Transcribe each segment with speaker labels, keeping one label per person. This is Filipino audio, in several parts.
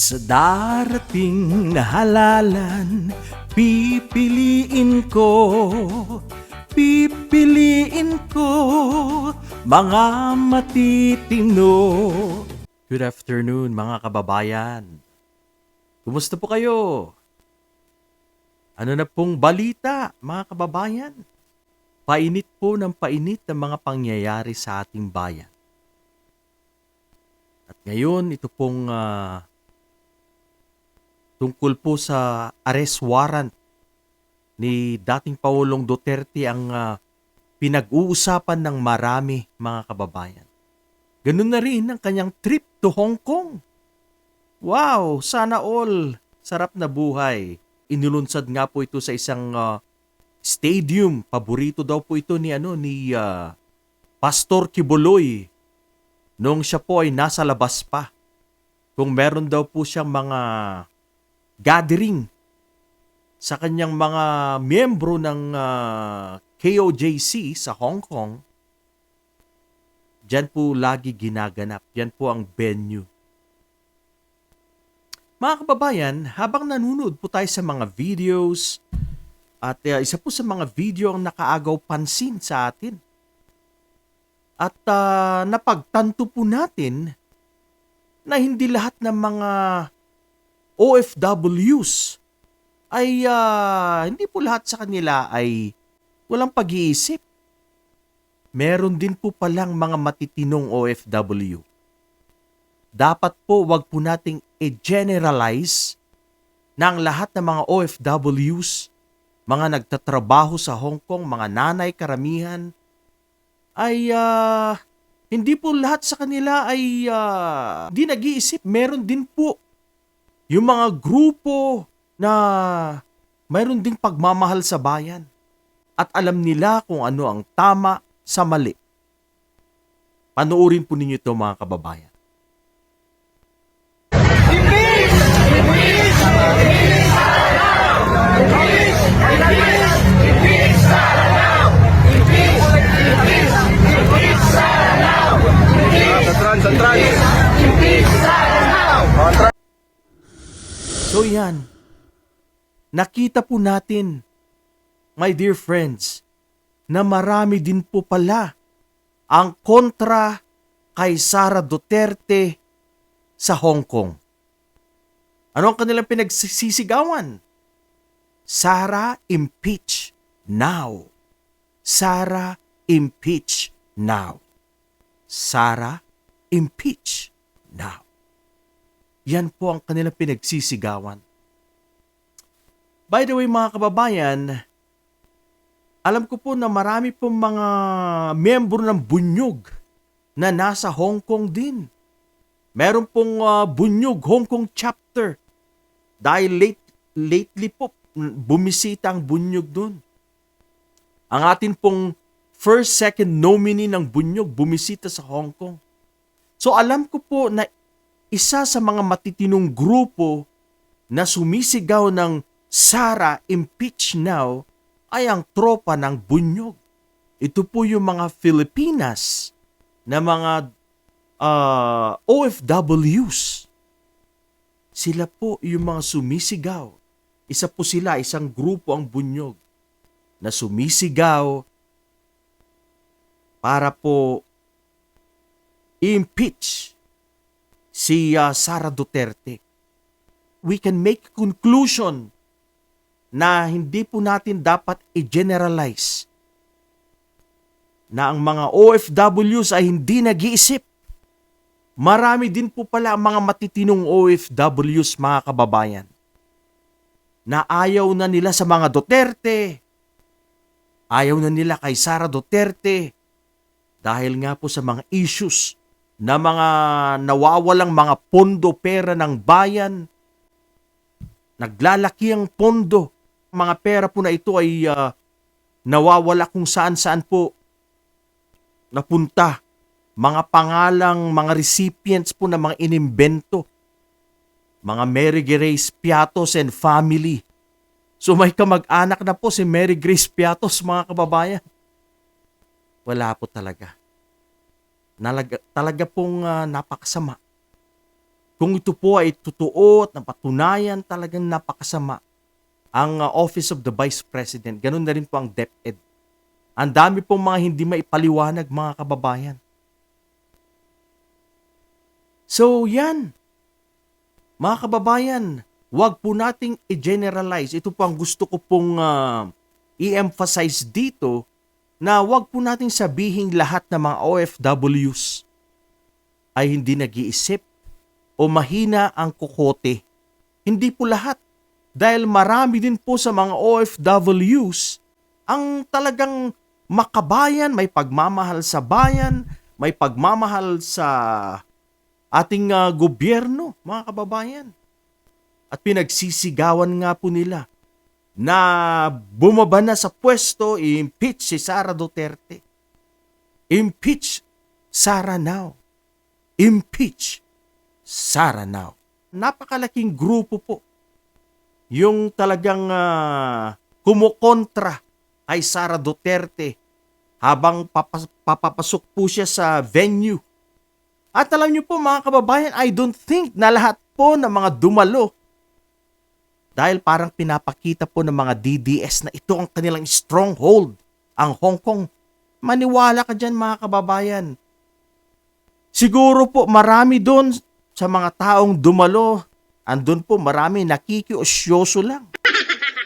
Speaker 1: Sa darating na halalan, pipiliin ko, pipiliin ko, mga matitino. Good afternoon mga kababayan. Kumusta po kayo? Ano na pong balita mga kababayan? Painit po ng painit ng mga pangyayari sa ating bayan. At ngayon, ito pong ah, tungkol po sa arrest warrant ni dating Pangulong Duterte ang ah, pinag-uusapan ng marami mga kababayan. Ganun na rin ang kanyang trip to Hong Kong. Wow, sana all. Sarap na buhay. Inulunsad nga po ito sa isang ah, stadium. Paborito daw po ito ni ano ni ah, Pastor Kibuloy nung siya po ay nasa labas pa. Kung meron daw po siyang mga gathering sa kanyang mga miyembro ng ah, KOJC sa Hong Kong, Diyan po lagi ginaganap. Yan po ang venue. Mga kababayan, habang nanonood po tayo sa mga videos at uh, isa po sa mga video ang nakaagaw pansin sa atin. At uh, napagtanto po natin na hindi lahat ng mga OFWs ay uh, hindi po lahat sa kanila ay walang pag-iisip meron din po palang mga matitinong OFW. Dapat po wag po nating i-generalize na ang lahat ng mga OFWs, mga nagtatrabaho sa Hong Kong, mga nanay karamihan, ay ah, hindi po lahat sa kanila ay uh, di nag-iisip. Meron din po yung mga grupo na mayroon ding pagmamahal sa bayan at alam nila kung ano ang tama sa mali. Panoorin po ninyo ito mga kababayan.
Speaker 2: Santran, santran.
Speaker 1: So yan, nakita po natin, my dear friends, na marami din po pala ang kontra kay Sara Duterte sa Hong Kong. Ano ang kanilang pinagsisigawan? Sara impeach now. Sara impeach now. Sara impeach now. Yan po ang kanilang pinagsisigawan. By the way mga kababayan, alam ko po na marami pong mga miyembro ng bunyog na nasa Hong Kong din. Meron pong uh, bunyog Hong Kong chapter. Dahil late, lately po, bumisita ang bunyog doon. Ang atin pong first, second nominee ng bunyog bumisita sa Hong Kong. So alam ko po na isa sa mga matitinong grupo na sumisigaw ng Sara impeach now ay ang tropa ng bunyog. Ito po yung mga Filipinas na mga uh, OFWs. Sila po yung mga sumisigaw. Isa po sila, isang grupo ang bunyog na sumisigaw para po impeach si uh, Sara Duterte. We can make conclusion na hindi po natin dapat i-generalize na ang mga OFWs ay hindi nag-iisip. Marami din po pala ang mga matitinong OFWs mga kababayan na ayaw na nila sa mga Duterte. Ayaw na nila kay Sara Duterte dahil nga po sa mga issues na mga nawawalang mga pondo pera ng bayan. Naglalaki ang pondo mga pera po na ito ay uh, nawawala kung saan-saan po napunta. Mga pangalang, mga recipients po na mga inimbento. Mga Mary Grace Piatos and family. So may kamag-anak na po si Mary Grace Piatos mga kababayan. Wala po talaga. Nalaga, talaga pong uh, napakasama. kung ito po ay totoo at napatunayan talagang napakasama ang uh, Office of the Vice President, ganun na rin po ang DepEd. Ang dami pong mga hindi maipaliwanag mga kababayan. So yan, mga kababayan, wag po nating i-generalize. Ito po ang gusto ko pong uh, i-emphasize dito na wag po nating sabihin lahat ng mga OFWs ay hindi nag-iisip o mahina ang kukote. Hindi po lahat. Dahil marami din po sa mga OFWs ang talagang makabayan, may pagmamahal sa bayan, may pagmamahal sa ating uh, gobyerno, mga kababayan. At pinagsisigawan nga po nila na bumaba na sa pwesto, i-impeach si Sara Duterte. Impeach Sara now. Impeach Sara now. Napakalaking grupo po yung talagang uh, kumukontra kay Sara Duterte habang papas- papapasok po siya sa venue. At alam niyo po mga kababayan, I don't think na lahat po ng mga dumalo dahil parang pinapakita po ng mga DDS na ito ang kanilang stronghold, ang Hong Kong. Maniwala ka dyan mga kababayan. Siguro po marami doon sa mga taong dumalo, andun po marami nakikiosyoso lang.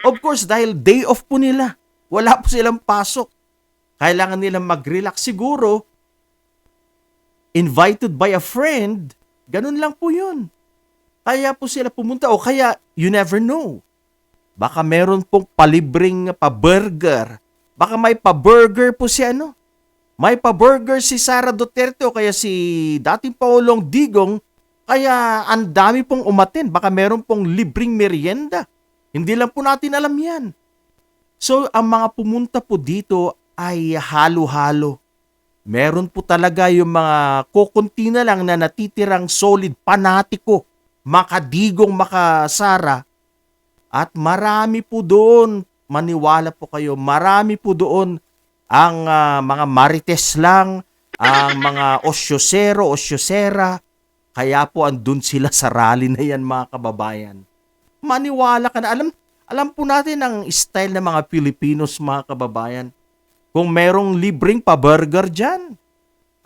Speaker 1: Of course, dahil day off po nila. Wala po silang pasok. Kailangan nilang mag-relax siguro. Invited by a friend. Ganun lang po yun. Kaya po sila pumunta o kaya you never know. Baka meron pong palibreng pa-burger. Baka may pa-burger po si ano. May pa-burger si Sara Duterte o kaya si dating Pangulong Digong. Kaya ang dami pong umatin. Baka meron pong libreng merienda. Hindi lang po natin alam yan. So, ang mga pumunta po dito ay halo-halo. Meron po talaga yung mga kukunti na lang na natitirang solid panatiko, makadigong makasara. At marami po doon, maniwala po kayo, marami po doon ang uh, mga marites lang, ang mga osyosero, osyosera. Kaya po andun sila sa rally na yan mga kababayan. Maniwala ka na. Alam, alam po natin ang style ng mga Pilipinos mga kababayan. Kung merong libreng pa-burger dyan,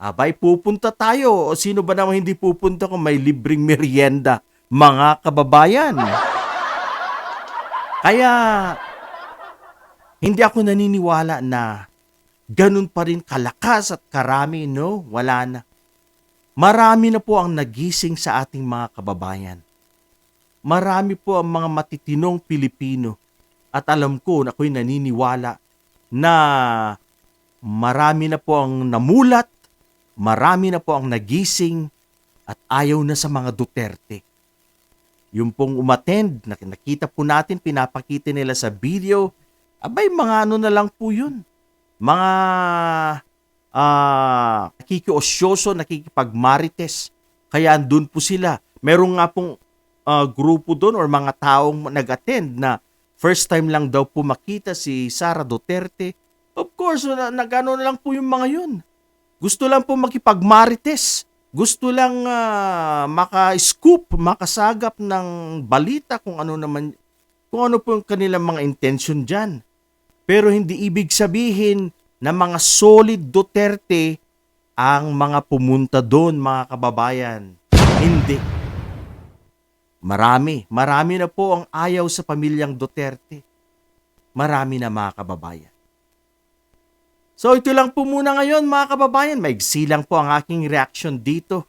Speaker 1: abay pupunta tayo. O sino ba naman hindi pupunta kung may libreng merienda, mga kababayan? Kaya, hindi ako naniniwala na ganun pa rin kalakas at karami, no? Wala na. Marami na po ang nagising sa ating mga kababayan. Marami po ang mga matitinong Pilipino at alam ko na ako'y naniniwala na marami na po ang namulat, marami na po ang nagising at ayaw na sa mga Duterte. Yung pong umattend, nakita po natin, pinapakita nila sa video, abay mga ano na lang po yun. Mga uh, nakikiosyoso, nakikipagmarites. Kaya andun po sila. Meron nga pong uh, grupo doon or mga taong nag-attend na first time lang daw po makita si Sara Duterte. Of course, nagano na lang po yung mga yun. Gusto lang po makipagmarites. Gusto lang uh, maka-scoop, makasagap ng balita kung ano naman, kung ano po yung kanilang mga intention dyan. Pero hindi ibig sabihin na mga solid Duterte ang mga pumunta doon, mga kababayan. Hindi. Marami, marami na po ang ayaw sa pamilyang Duterte. Marami na mga kababayan. So ito lang po muna ngayon mga kababayan. Maigsi lang po ang aking reaction dito.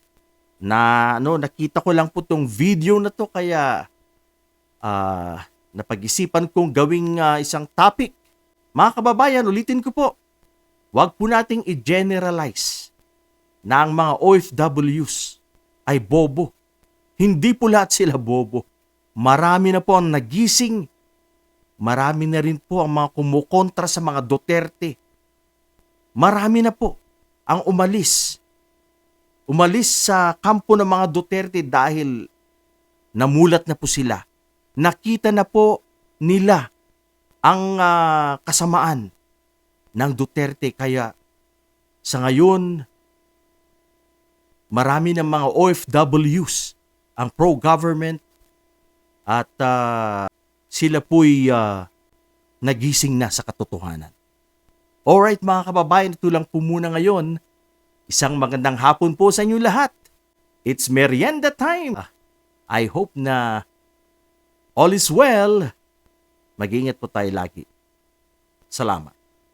Speaker 1: Na ano, nakita ko lang po tong video na to kaya uh, napag-isipan kong gawing uh, isang topic. Mga kababayan, ulitin ko po. Huwag po nating i-generalize na ang mga OFWs ay bobo. Hindi po lahat sila bobo. Marami na po ang nagising. Marami na rin po ang mga kumukontra sa mga Duterte marami na po ang umalis. Umalis sa kampo ng mga Duterte dahil namulat na po sila. Nakita na po nila ang uh, kasamaan ng Duterte kaya sa ngayon marami ng mga OFWs ang pro-government at ah, sila po'y ah, nagising na sa katotohanan. Alright mga kababayan, ito lang po muna ngayon. Isang magandang hapon po sa inyo lahat. It's merienda time. I hope na all is well. Mag-ingat po tayo lagi. Salamat.